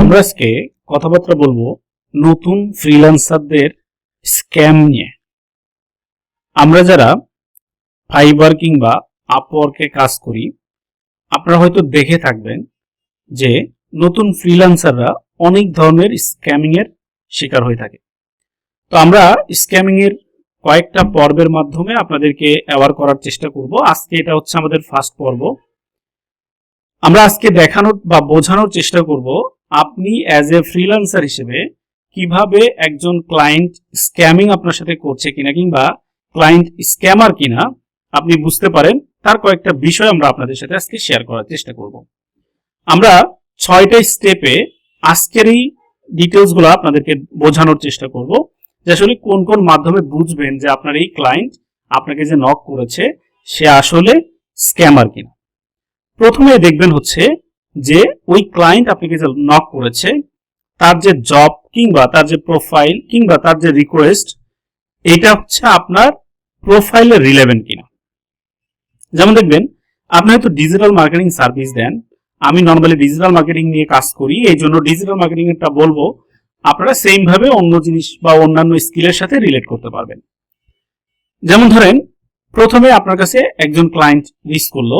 আমরা আজকে কথাবার্তা বলব নতুন ফ্রিল্যান্সারদের স্ক্যাম নিয়ে। আমরা যারা ফাইবার কিংবা আপওয়ার্কে কাজ করি, আপনারা হয়তো দেখে থাকবেন যে নতুন ফ্রিল্যান্সাররা অনেক ধরনের স্ক্যামিং এর শিকার হয়ে থাকে। তো আমরা স্ক্যামিং এর কয়েকটা পর্বের মাধ্যমে আপনাদেরকে অ্যাওয়ার করার চেষ্টা করব। আজকে এটা হচ্ছে আমাদের ফার্স্ট পর্ব। আমরা আজকে দেখানোর বা বোঝানোর চেষ্টা করব আপনি অ্যাজ এ ফ্রিল্যান্সার হিসেবে কীভাবে একজন ক্লায়েন্ট স্ক্যামিং আপনার সাথে করছে কিনা কিংবা ক্লায়েন্ট স্ক্যামার কিনা, আপনি বুঝতে পারেন। তার কয়েকটা বিষয় আমরা আপনাদের সাথে আজকে শেয়ার করার চেষ্টা করব। আমরা ছয়টা স্টেপে আজকের এই ডিটেলসগুলো আপনাদেরকে বোঝানোর চেষ্টা করব। যে আসলে কোন কোন মাধ্যমে বুঝবেন যে আপনার এই ক্লায়েন্ট আপনাকে যে নক করেছে, সে আসলে স্ক্যামার কিনা। প্রথমে দেখবেন হচ্ছে যে ওই ক্লায়েন্ট আপনাকে যে নক করেছে, তার যে জব কিংবা তার যে প্রোফাইল কিংবা তার যে রিকোয়েস্ট এটা হচ্ছে আপনার প্রোফাইলে রিলেভেন্ট কিনা। যেমন দেখবেন, আপনি হয়তো ডিজিটাল মার্কেটিং সার্ভিস দেন, আমি নর্মালি ডিজিটাল মার্কেটিং নিয়ে কাজ করি এই জন্য ডিজিটাল মার্কেটিং এরটা বলব, আপনারা সেম ভাবে অন্য জিনিস বা অন্যান্য স্কিলের সাথে রিলেট করতে পারবেন। যেমন ধরেন, প্রথমে আপনার কাছে একজন ক্লায়েন্ট রিস করল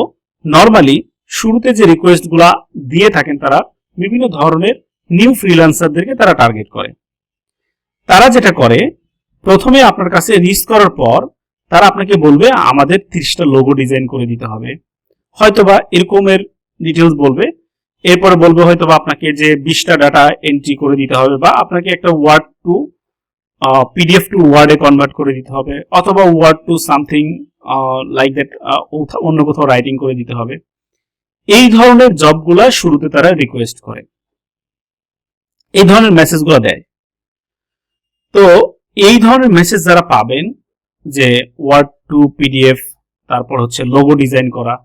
নর্মালি শুরুতে যে রিকোয়েস্টগুলা দিয়ে থাকেন তারা, বিভিন্ন ধরনের নিউ ফ্রিল্যান্সারদেরকে তারা টার্গেট করে। তারা যেটা করে, প্রথমে আপনার কাছে রিস্ক করার পর তারা আপনাকে বলবে, আমাদের তিরিশটা লোগো ডিজাইন করে দিতে হবে। হয়তোবা এরকমের ডিটেলস বলবে। এরপরে বলবে হয়তোবা আপনাকে যে বিশটা ডাটা এন্ট্রি করে দিতে হবে বা আপনাকে একটা ওয়ার্ড টু পিডিএফ টু ওয়ার্ডে কনভার্ট করে দিতে হবে, অথবা word to something like that অন্য কোথাও রাইটিং করে দিতে হবে। এই ধরনের জবগুলা শুরুতে তারা রিকোয়েস্ট করে। এই ধরনের মেসেজগুলো দেয়। তো এই ধরনের মেসেজ যারা পাবেন, যে ওয়ার্ড টু পিডিএফ তারপর হচ্ছে লোগো ডিজাইন করা,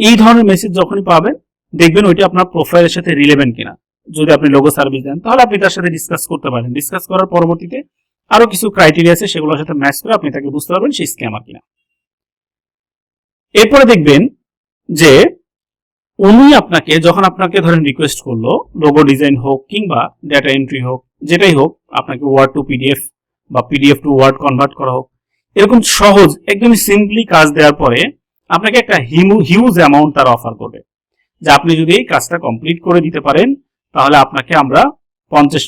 এই ধরনের মেসেজ যখনই পাবেন, দেখবেন ওইটা আপনার প্রোফাইলের সাথে রিলেভেন্ট কিনা। যদি আপনি লোগো সার্ভিস দেন, তাহলে আপনি তার সাথে ডিসকাস করতে পারেন। ডিসকাস করার পরবর্তীতে আরও কিছু ক্রাইটেরিয়া আছে, সেগুলোর সাথে ম্যাচ করে আপনি তাকে বুঝতে পারবেন সেই স্ক্যামার কিনা। এরপরে দেখবেন যে উনি আপনাকে, যখন আপনাকে ধরেন রিকোয়েস্ট করল লোগো ডিজাইন হোক কিংবা ডেটা এন্ট্রি হোক, যেটাই হোক, আপনাকে ওয়ার্ড টু পিডিএফ বা পিডিএফ টু ওয়ার্ড কনভার্ট করা হোক, এরকম সহজ, একদমই সিম্পলি কাজ দেওয়ার পরে আপনাকে একটা হিউজ অ্যামাউন্ট তার অফার করবে। যে আপনি যদি এই কাজটা কমপ্লিট করে দিতে পারেন, তাহলে আপনাকে আমরা পঞ্চাশ,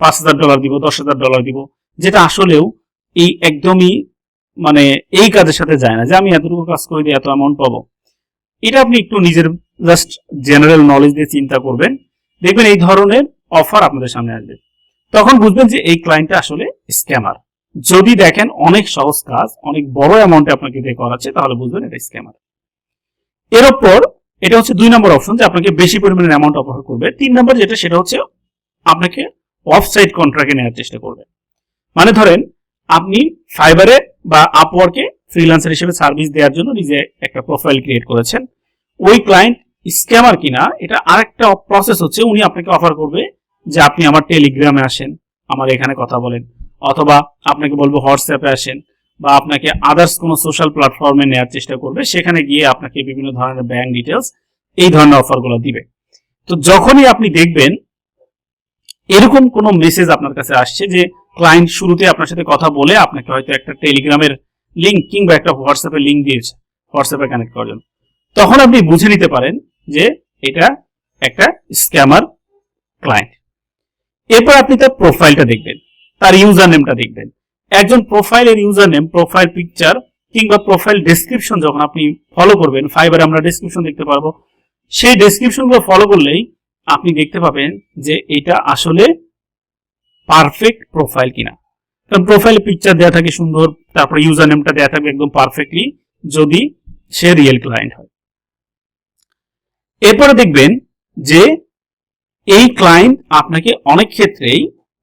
পাঁচ হাজার ডলার দিব, দশ হাজার ডলার দিব, যেটা আসলেও এই একদমই মানে এই কাজের সাথে যায় না যে আমি এতটুকু কাজ করে দিয়ে এত অ্যামাউন্ট পাবো। এটা আপনি একটু নিজের জাস্ট জেনারেল নলেজ দিয়ে চিন্তা করবেন। দেখবেন এই ধরনের অফার আপনাদের সামনে আসবে। তখন বুঝবেন যে এই ক্লায়েন্টটা আসলে স্ক্যামার যদি দেখেন অনেক সহজ কাজ, অনেক বড় অ্যামাউন্টে আপনাকে দিয়ে করাচ্ছে, তাহলে বুঝবেন এটা স্ক্যামার এর ওপর এটা হচ্ছে দুই নম্বর অপশন যে আপনাকে বেশি পরিমাণের অ্যামাউন্ট অফার করবে। তিন নম্বর যেটা, সেটা হচ্ছে আপনাকে অফ সাইড কন্ট্রাক্টে নেওয়ার চেষ্টা করবে। মানে ধরেন আপনি ফাইবারে বা আপওয়ার্কে ফ্রিল্যান্সার হিসেবে সার্ভিস দেওয়ার জন্য নিজে একটা প্রোফাইল ক্রিয়েট করেছেন। ওই ক্লায়েন্ট স্ক্যামার কিনা, এটা আরেকটা প্রসেস হচ্ছে, উনি আপনাকে অফার করবে যে আপনি আমার টেলিগ্রামে আসেন, আমার এখানে কথা বলেন। অথবা আপনাকে বলব হোয়াটসঅ্যাপে আসেন, বা আপনাকে আদার্স কোনো সোশ্যাল প্ল্যাটফর্মে নেওয়ার চেষ্টা করবে, সেখানে গিয়ে আপনাকে বিভিন্ন ধরনের ব্যাংক ডিটেলস এই ধরনের অফারগুলো দিবে। তো যখনই আপনি দেখবেন, এরকম কোনো মেসেজ আপনার কাছে আসছে যে ক্লায়েন্ট শুরুতে আপনার সাথে কথা বলে আপনাকে হয়তো একটা টেলিগ্রামের লিঙ্ক কিংবা একটা হোয়াটসঅ্যাপের লিঙ্ক দিয়েছে হোয়াটসঅ্যাপে কানেক্ট করার জন্য। তখন আপনি বুঝে নিতে পারেন যে এটা একটা স্ক্যামার ক্লায়েন্ট এরপর আপনি তার প্রোফাইলটা দেখবেন, তার ইউজার নেমটা দেখবেন। একজন প্রোফাইলের ইউজার নেম প্রোফাইল পিকচার কিংবা প্রোফাইল ডেসক্রিপশন যখন আপনি ফলো করবেন ফাইবারে আমরা ডেসক্রিপশন দেখতে পারব। সেই ডেসক্রিপশনগুলো ফলো করলেই আপনি দেখতে পাবেন যে এটা আসলে পারফেক্ট প্রোফাইল কিনা। প্রোফাইলে পিকচার দেওয়া থাকে সুন্দর, তারপরে ইউজার নেমটা দেওয়া থাকবে একদম পারফেক্টলি যদি সে রিয়েল ক্লায়েন্ট হয়। এরপরে দেখবেন যে এই ক্লায়েন্ট আপনাকে অনেক ক্ষেত্রেই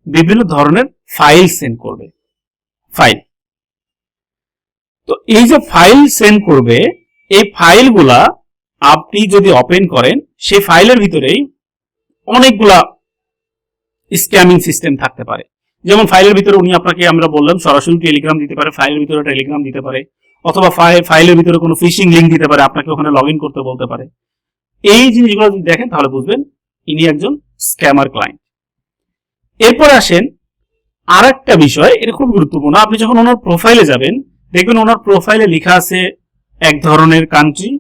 বিভিন্ন ধরনের ফাইল সেন্ড করবে। ফাইল তো এই যে ফাইল সেন্ড করবে, এই ফাইলগুলা আপনি যদি ওপেন করেন সেই ফাইলের ভিতরেই অনেকগুলা স্ক্যামিং সিস্টেম থাকতে পারে। যেমন ফাইলের ভিতরে উনি আপনাকে, আমরা বললাম, সরাসরি টেলিগ্রাম দিতে পারে ফাইলের ভিতরে টেলিগ্রাম দিতে পারে, অথবা ফাইলের ভিতরে কোনো ফিশিং লিঙ্ক দিতে পারে, আপনাকে ওখানে লগ করতে বলতে পারে। এই জিনিসগুলো যদি দেখেন, তাহলে বুঝবেন ইনি একজন স্ক্যামার ক্লায়েন্ট এরপর আসেন আর একটা বিষয়, এটা খুব গুরুত্বপূর্ণ। আপনি যখন ওনার প্রোফাইলে যাবেন, দেখবেন ওনার প্রোফাইলে লেখা আছে এক ধরনের কান্ট্রি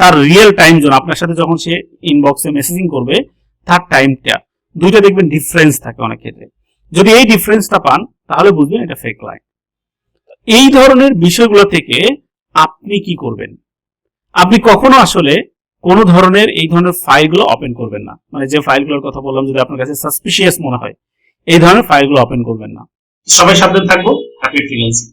তার রিয়েল টাইম জোন আপনার সাথে যখন সে ইনবক্সে মেসেজিং করবে, তার টাইমটা দুইটা দেখবেন ডিফারেন্স থাকে অনেক ক্ষেত্রে। যদি এই ডিফারেন্সটা পান, তাহলে বুঝবেন এটা ফেক লাইন এই ধরনের বিষয়গুলো থেকে আপনি কি করবেন? আপনি কখনো আসলে কোন ধরনের এই ধরনের ফাইলগুলো ওপেন করবেন না। মানে যে ফাইলগুলোর কথা বললাম, যদি আপনার কাছে সাসপিশিয়াস মনে হয়, এই ধরনের ফাইলগুলো ওপেন করবেন না। সবাই সাবধান থাকব। Happy freelancing